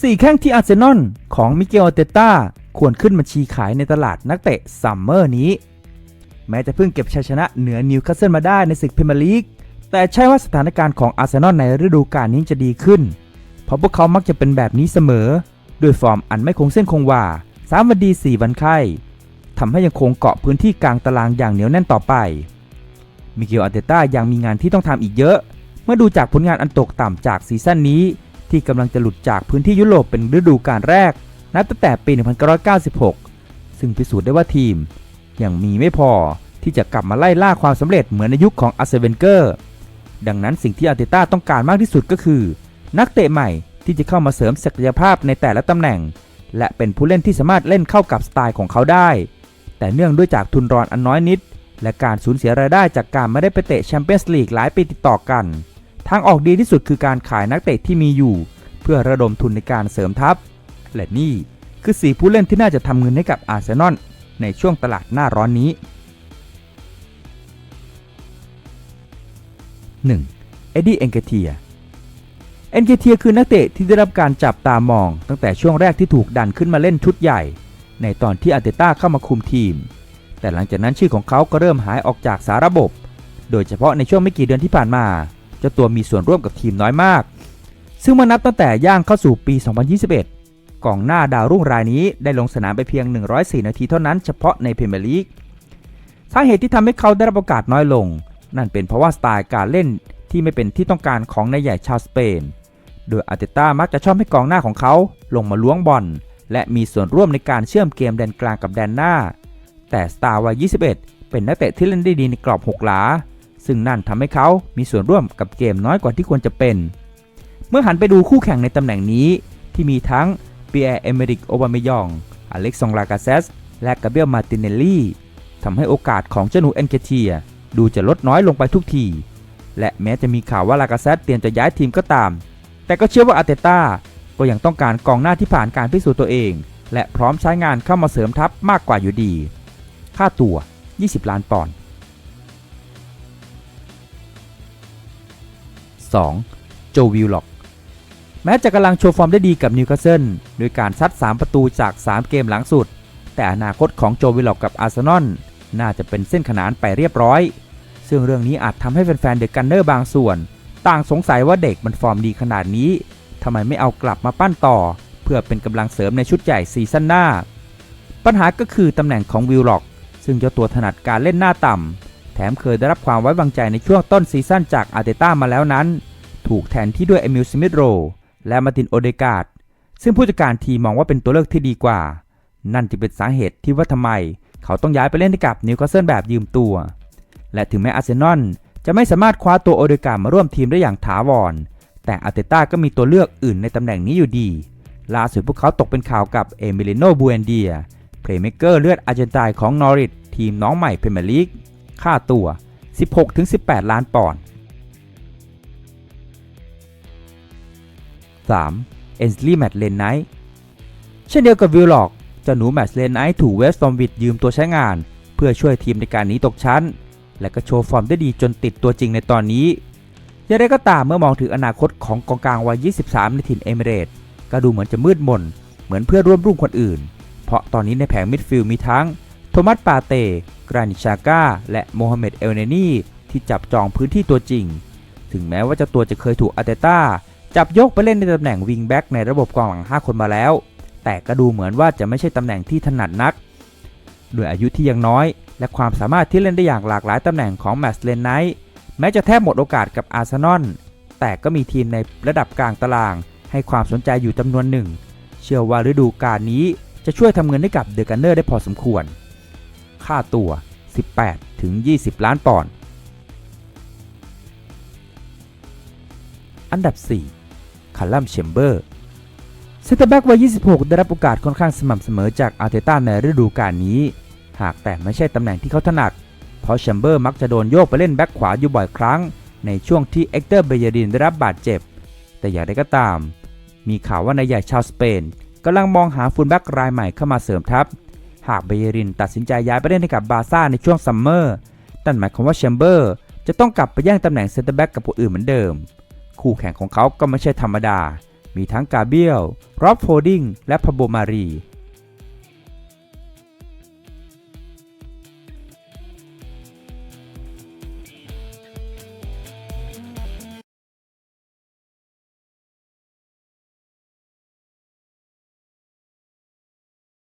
สี่แข้งที่อาร์เซนอลของมิเกลเตต้าควรขึ้นบัญชีขายในตลาดนักเตะซัมเมอร์นี้ แม้จะเพิ่งเก็บชัยชนะเหนือนิวคาสเซิลมาได้ในศึกพรีเมียร์ลีก แต่ใช่ว่าสถานการณ์ของอาร์เซนอลในฤดูกาลนี้จะดีขึ้น เพราะพวกเขามักจะเป็นแบบนี้เสมอ ด้วยฟอร์มอันไม่คงเส้นคงวาสามวันดีสี่วันไข้ทำให้ยังคงเกาะพื้นที่กลางตารางอย่างเหนียวแน่นต่อไป มิเกลอาร์เตต้ายังมีงานที่ต้องทำอีกเยอะ เมื่อดูจากผลงานอันตกต่ำจากซีซั่นนี้ ที่กำลังจะหลุดจากพื้นที่ยุโรปเป็นฤดูกาลแรก นับตั้งแต่ปี 1996 ซึ่งพิสูจน์ได้ว่าทีม ยังมีไม่พอที่จะกลับมาไล่ล่าความสำเร็จเหมือนในยุคของอาร์เซเวนเกอร์ ดังนั้นสิ่งที่อาร์เตต้าต้องการมากที่สุดก็คือ นักเตะใหม่ที่จะเข้ามาเสริมศักยภาพในแต่ละตำแหน่ง และเป็นผู้เล่นที่สามารถเล่นเข้ากับสไตล์ของเขาได้ แต่เนื่องด้วยจากทุนรอนอันน้อยนิด และการสูญเสียรายได้จากการไม่ได้ไปเตะแชมเปี้ยนส์ลีกหลายปีติดต่อกัน ทางออกดีที่สุดคือการขายนักเตะที่มีอยู่ เพื่อระดมทุนในการเสริมทัพ และนี่คือสีผู้เล่นที่น่าจะทำเงินให้กับอาร์เซนอลในช่วงตลาดหน้าร้อนนี้ 1. เอ็ดดี้เอนเกเทีย เอนเกเทียคือนักเตะที่ได้รับการจับตามอง ตั้งแต่ช่วงแรกที่ถูกดันขึ้นมาเล่นชุดใหญ่ ในตอนที่อาร์เตต้าเข้ามาคุมทีม แต่หลังจากนั้นชื่อของเขาก็เริ่มหายออกจากสาระบบ โดยเฉพาะในช่วงไม่กี่เดือนที่ผ่านมา เจ้าตัวมีส่วนร่วมกับทีมน้อยมาก ซึ่งเมื่อนับตั้งแต่ย่างเข้าสู่ปี 2021 กองหน้าดาวรุ่งรายนี้ได้ลงสนามไปเพียง 104 นาทีเท่านั้นเฉพาะในพรีเมียร์ลีกสาเหตุที่ทำให้เขาได้รับโอกาสน้อยลง นั่นเป็นเพราะว่าสไตล์การเล่นที่ไม่เป็นที่ต้องการของนายใหญ่ชาวสเปน โดยอาร์เตต้ามักจะชอบให้กองหน้าของเขาลงมาล้วงบอลและมีส่วนร่วมในการเชื่อมเกมแดนกลางกับแดนหน้า แต่สตาร์วัย 21 เป็นนักเตะที่เล่นได้ดีในกรอบ 6 หลา ซึ่งนั่นทำให้เขามีส่วนร่วมกับเกมน้อยกว่าที่ควรจะเป็น เมื่อหันไปดูคู่แข่งในตำแหน่งนี้ ที่มีทั้งเปียร์เอเมริกโอบามยอง อเล็กซองลากาเซส และกาเบียลมาตินเนลลี่ทำให้โอกาสของเจ้าหนูเอนเกเทีย ดูจะลดน้อยลงไปทุกที และแม้จะมีข่าวว่าลากาเซสเตรียมจะย้ายทีมก็ตาม แต่ก็เชื่อว่าอาร์เตต้าก็ยังต้องการกองหน้าที่ผ่านการพิสูจน์ตัวเอง และพร้อมใช้งานเข้ามาเสริมทัพมากกว่าอยู่ดี ค่าตัว 20 ล้านปอนด์ 2. โจวิลล็อก แม้จะกำลังโชว์ฟอร์มได้ดีกับนิวคาสเซิลโดยการซัด 3 ประตูจาก 3 เกมหลังสุด แต่อนาคตของโจวิลล็อกกับอาร์เซนอลน่าจะเป็นเส้นขนานไปเรียบร้อย ซึ่งเรื่องนี้อาจทำให้แฟนๆเดอะกันเนอร์บางส่วน ต่างสงสัยว่าเด็กมันฟอร์มดีขนาดนี้ทำไมไม่เอากลับมาปั้นต่อ เพื่อเป็นกำลังเสริมในชุดใหญ่ซีซั่นหน้า ปัญหาก็คือตำแหน่งของวิลล็อกซึ่งเจ้าตัวถนัดการเล่นหน้าต่ำ แถมเคยได้รับความไว้วางใจในช่วงต้นซีซั่นจากอาร์เตต้ามาแล้วนั้น ถูกแทนที่ด้วยเอมิลสมิธโรและมาตินโอเดกาดซึ่งผู้จัดการทีมมองว่าเป็นตัวเลือกที่ดีกว่า นั่นจึงเป็นสาเหตุที่ว่าทำไม เขาต้องย้ายไปเล่นให้กับนิวคาสเซิลแบบยืมตัว และถึงแม้อาร์เซนอลจะไม่สามารถคว้าตัวโอเดกาดมาร่วมทีมได้อย่างถาวร แต่อาร์เตต้าก็มีตัวเลือกอื่นในตำแหน่งนี้อยู่ดีล่าสุดพวกเขาตกเป็นข่าวกับเอมิลิโนบูเอนเดียเพลย์เมเกอร์เลือดอาร์เจนตน์ของนอริททีมน้องใหม่พรเมียร์ลีก ค่าตัว 16-18 ล้านปอนด์ 3. เอนสลีย์แมตเลนไนท์เช่นเดียวกับวิลล็อกเจ้าหนูแมตเลนไนท์ถูกเวสต์ฟอมวิดยืมตัวใช้งาน เพื่อช่วยทีมในการหนีตกชั้น และก็โชว์ฟอร์มได้ดีจนติดตัวจริงในตอนนี้อย่างไรก็ตามเมื่อมองถึงอนาคตของกองกลางวัย 23 ในถิ่นเอมิเรตส์ก็ดูเหมือนจะมืดมน เหมือนเพื่อร่วมรุ่งคนอื่น เพราะตอนนี้ในแผงมิดฟิลด์มีทั้ง ทมัสปาเต กรานิชาก้า และโมฮัมเหม็ดเอลเนนีที่จับจองพื้นที่ตัวจริง ถึงแม้ว่าเจ้าตัวจะเคยถูกอาเตต้าจับยกไปเล่นในตำแหน่งวิงแบ็กในระบบกองหลัง 5 คนมาแล้ว แต่ก็ดูเหมือนว่าจะไม่ใช่ตำแหน่งที่ถนัดนัก ด้วยอายุที่ยังน้อย และความสามารถที่เล่นได้อย่างหลากหลายตำแหน่งของแมสเลนไนท์แม้จะแทบหมดโอกาสกับอาร์เซนอลแต่ก็มีทีมในระดับกลางตาราง ให้ความสนใจอยู่จำนวนหนึ่ง เชื่อว่าฤดูกาลนี้จะช่วยทำเงินให้กับเดอะกันเนอร์ได้พอสมควร ค่าตัว 18 ถึง 20 ล้านปอนด์ อันดับ 4 คาลัมเชมเบอร์เซนเตอร์แบ็กวัย 26 ได้รับโอกาสค่อนข้างสม่ำเสมอจากอาร์เตต้าในฤดูกาลนี้ หากแต่ไม่ใช่ตำแหน่งที่เขาถนัด เพราะแชมเบอร์มักจะโดนโยกไปเล่นแบ็กขวาอยู่บ่อยครั้ง ในช่วงที่เอ็กเตอร์เบยดินได้รับบาดเจ็บ แต่อย่างไรก็ตาม มีข่าวว่านายใหญ่ชาวสเปนกำลังมองหาฟูลแบ็กรายใหม่เข้ามาเสริมทัพ หากเบเยรินตัดสินใจย้ายไปเล่นให้กับบาซ่าในช่วงซัมเมอร์นั่นหมายความว่าแชมเบอร์จะต้องกลับไปแย่งตำแหน่งเซนเตอร์แบ็กกับผู้อื่นเหมือนเดิม คู่แข่งของเขาก็ไม่ใช่ธรรมดา มีทั้งกาเบียลรอบโฟดิงและพาโบมารี